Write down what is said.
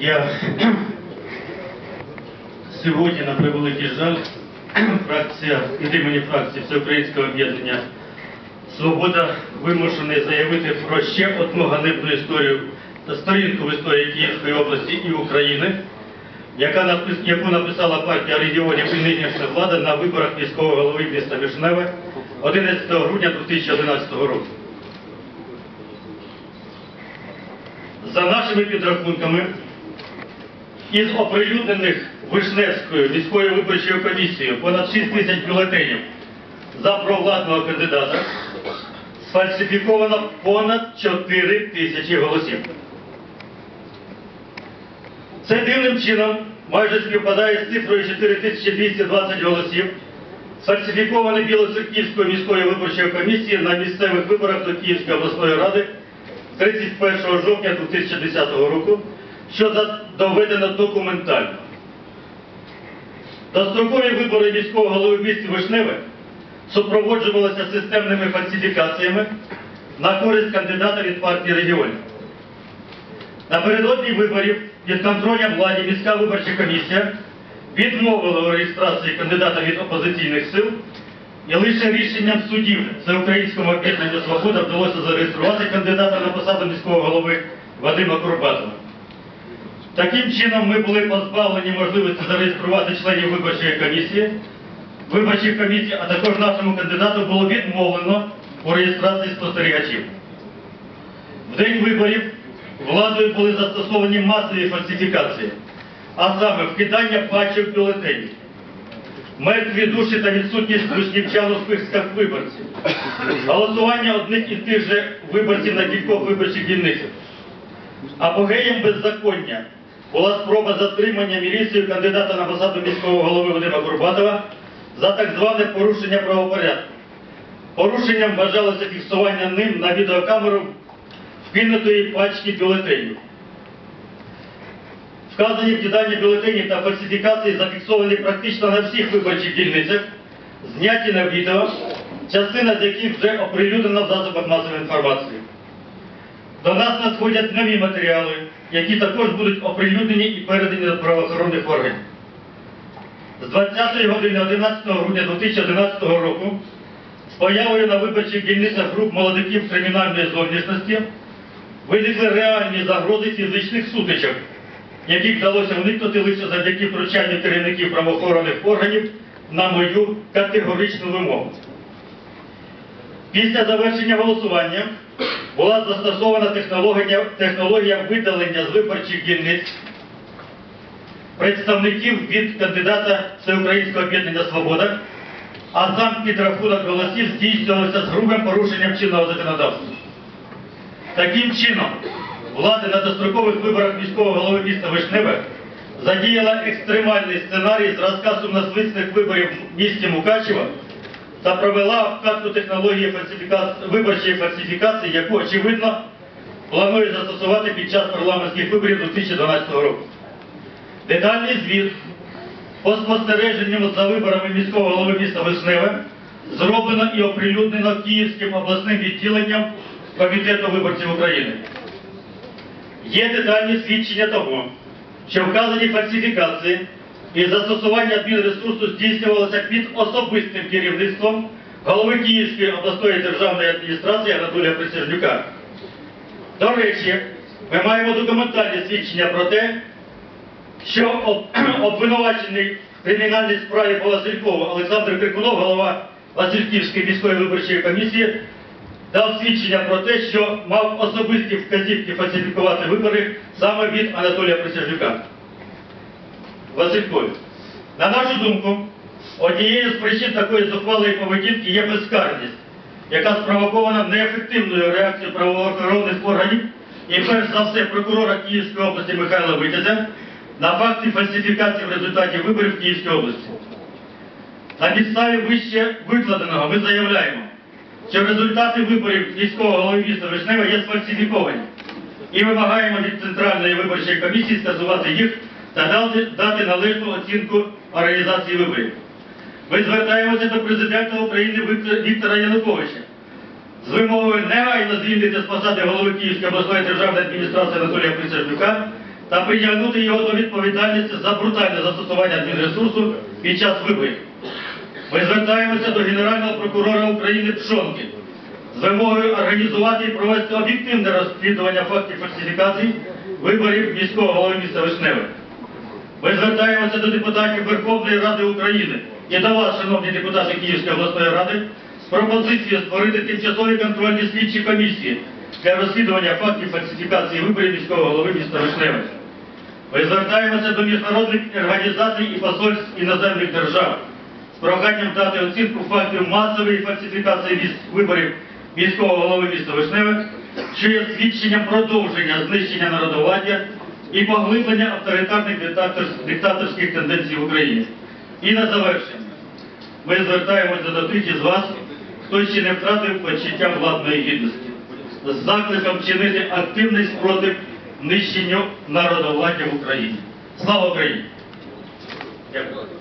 Я сьогодні, на превеликий жаль, фракція від імені фракції Всеукраїнського об'єднання Свобода вимушений заявити про ще одну ганебну історію та сторінку в історії Київської області і України, яка яку написала партія регіонів і нинішня влада на виборах міського голови міста Вишневе 11 грудня 2011 року. За нашими підрахунками, із оприлюднених Вишневською міською виборчою комісією понад 6 тисяч бюлетенів за провладного кандидата сфальсифіковано понад 4 тисячі голосів. Це дивним чином майже співпадає з цифрою 4220 голосів, сфальсифіковані Білоцерківською міською виборчою комісією на місцевих виборах до Київської обласної ради 31 жовтня 2010 року, що доведено документально. Дострокові вибори міського голови в місті Вишневе супроводжувалися системними фальсифікаціями на користь кандидата від партії регіонів. Напередодні виборів під контролем владі міська виборча комісія відмовила у реєстрації кандидата від опозиційних сил і лише рішенням судів Всеукраїнському об'єднанню Свобода вдалося зареєструвати кандидата на посаду міського голови Вадима Курбатова. Таким чином ми були позбавлені можливості зареєструвати членів виборчої комісії, виборчих комісій, а також нашому кандидату було відмовлено у реєстрації спостерігачів. В день виборів владою були застосовані масові фальсифікації, а саме вкидання пачок бюлетенів, мертві душі та відсутність блюзнівчан у списках виборців, голосування одних і тих же виборців на кількох виборчих дільницях. Апогеєм беззаконня була спроба затримання міліцією кандидата на посаду міського голови Вадима Курбатова за так зване порушення правопорядку. Порушенням вважалося фіксування ним на відеокамеру вкинутої пачки бюлетенів. Вказані вкидання бюлетенів та фальсифікації зафіксовані практично на всіх виборчих дільницях, зняті на відео, частина з яких вже оприлюднена в засобах масової інформації. До нас надходять нові матеріали, які також будуть оприлюднені і передані до правоохоронних органів. З 20 години 11 грудня 2011 року з появою на виборчих дільницях груп молодиків кримінальної зовнішності виникли реальні загрози фізичних сутичок, яких вдалося уникнути лише завдяки втручанню керівників правоохоронних органів на мою категоричну вимогу. Після завершення голосування була застосована технологія, технологія видалення з виборчих дільниць представників від кандидата Всеукраїнського об'єднання Свобода, а сам підрахунок голосів здійснювався з грубим порушенням чинного законодавства. Таким чином, влада на дострокових виборах міського голови міста Вишневе задіяла екстремальний сценарій зразка сумнозвисних виборів в місті Мукачево та провела обкатку технології виборчої фальсифікації, яку, очевидно, планує застосувати під час парламентських виборів 2012 року. Детальний звіт по спостереженню за виборами міського голови міста Вишневе зроблено і оприлюднено Київським обласним відділенням Комітету виборців України. Є детальні свідчення того, що вказані фальсифікації і застосування адмінресурсу здійснювалося під особистим керівництвом голови Київської обласної державної адміністрації Анатолія Присяжнюка. До речі, ми маємо документальні свідчення про те, що обвинувачений в кримінальній справі по Василькову Олександр Крикунов, голова Васильківської міської виборчої комісії, дав свідчення про те, що мав особисті вказівки фальсифікувати вибори саме від Анатолія Присяжнюка. Василькові. На нашу думку, однією з причин такої зухвалої поведінки є безкарність, яка спровокована неефективною реакцією правоохоронних органів і перш за все прокурора Київської області Михайла Витязя на факти фальсифікації в результаті виборів в Київській області. На підставі вище викладеного ми заявляємо, що результати виборів міського голови міста Вишнева є сфальсифіковані і вимагаємо від Центральної виборчої комісії скасувати їх та дати, належну оцінку організації виборів. Ми звертаємося до президента України Віктора Януковича з вимогою негайно звільнити з посади голови Київської обласної державної адміністрації Анатолія Присяжнюка та притягнути його до відповідальності за брутальне застосування адмінресурсу під час виборів. Ми звертаємося до Генерального прокурора України Пшонки з вимогою організувати і провести об'єктивне розслідування фактів фальсифікацій виборів міського голови міста Вишневе. Ми звертаємося до депутатів Верховної Ради України і до вас, шановні депутати Київської обласної ради, з пропозицією створити тимчасові контрольні слідчі комісії для розслідування фактів фальсифікації виборів міського голови міста Вишневе. Ми звертаємося до міжнародних організацій і посольств іноземних держав з проханням дати оцінку фактів масової фальсифікації виборів міського голови міста Вишневе, що є свідченням продовження знищення народовладдя і поглиблення авторитарних диктаторських тенденцій в Україні. І на завершення. Ми звертаємося до тих із вас, хто ще не втратив почуття владної гідності, з закликом чинити активний спротив нищенню народовладдя в Україні. Слава Україні! Дякую.